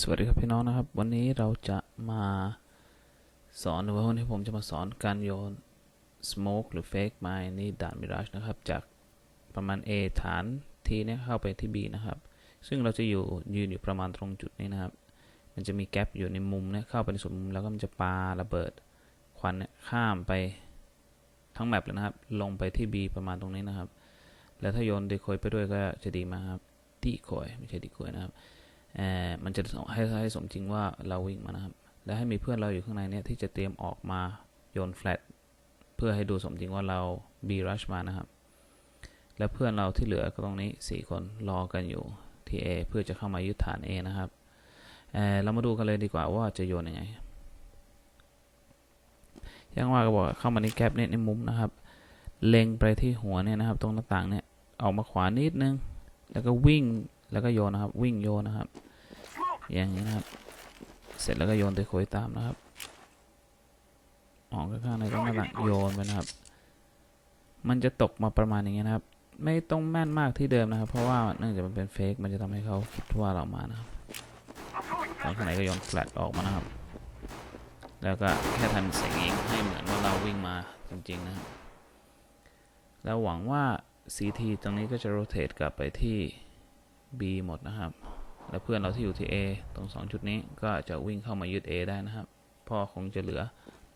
สวัสดีครับพี่น้องนะครับ วันนี้เราจะมาสอนหรือว่าวันนี้ผมจะมาสอนการโยน smoke หรือ fake mine นี่ด่าน mirage นะครับ จากประมาณ A ฐาน T เนี่ยเข้าไปที่ B นะครับ ซึ่งเราจะอยู่ยืนอยู่ประมาณตรงจุดนี้นะครับ มันจะมีแกลบอยู่ในมุมเนี่ยเข้าไปในส่วนมุมแล้วก็มันจะปาระเบิดควันเนี่ยข้ามไปทั้งแมปเลยนะครับ ลงไปที่ B ประมาณตรงนี้นะครับ แล้วถ้าโยนดีโคยไปด้วยก็จะดีมากครับดีโคยไม่ใช่ดีโคยนะครับ มันจะให้ให้สมจริงว่าเราวิ่งมานะครับ และให้มีเพื่อนเราอยู่ข้างในเนี่ยที่จะเตรียมออกมาโยนแฟลตเพื่อให้ดูสมจริงว่าเรา B rush มานะครับ และเพื่อนเราที่เหลือก็ตรงนี้ 4 คนรอกันอยู่ที่ A เพื่อจะเข้ามายึดฐาน A นะครับเเรามาดูกันเลยดีกว่าว่าจะโยนยังไงยังว่าก็บอกเข้ามาในแกลบเนี่ยในมุมนะครับ เล็งไปที่หัวเนี่ยนะครับ ตรงหน้าต่างเนี่ยออกมาขวานิดนึง แล้วก็วิ่ง แล้วก็โยนนะครับ วิ่งโยนนะครับ อย่างนี้นะครับ เสร็จแล้วก็โยนตะโขยตามนะครับออกข้างในตรงหน้าต่างโยนไปนะครับ มันจะตกมาประมาณอย่างนี้นะครับ ไม่ต้องแม่นมากที่เดิมนะครับ เพราะว่าเนื่องจากมันเป็นเฟกมันจะทำให้เขาคิดว่าเรามานะครับตอนข้างในก็โยนแฟลตออกมานะครับ แล้วก็แค่ทำเสียงเองให้เหมือนว่าเราวิ่งมาจริงๆนะครับแล้วหวังว่า CT ตรงนี้ก็จะโรเตทกลับไปที่ B หมดนะครับ แล้วเพื่อนเราที่อยู่ที่ A ตรง2จุดนี้ก็จะวิ่งเข้ามายึด A ได้นะครับเพอคงจะเหลือ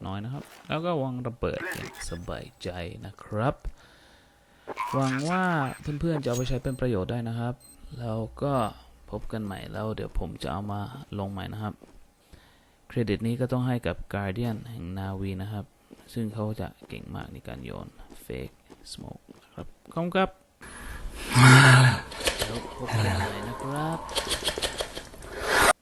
น้อยนะครับ แล้วก็วางระเบิดอย่างสบายใจนะครับ หวังว่าเพื่อนๆจะเอาไปใช้เป็นประโยชน์ได้นะครับ แล้วก็พบกันใหม่แล้วเดี๋ยวผมจะเอามาลงใหม่นะครับ เครดิตนี้ก็ต้องให้กับ Guardian แห่งนาวีนะครับ ซึ่งเขาจะเก่งมากในการโยน Fake Smoke นะครับขอบคุณครับ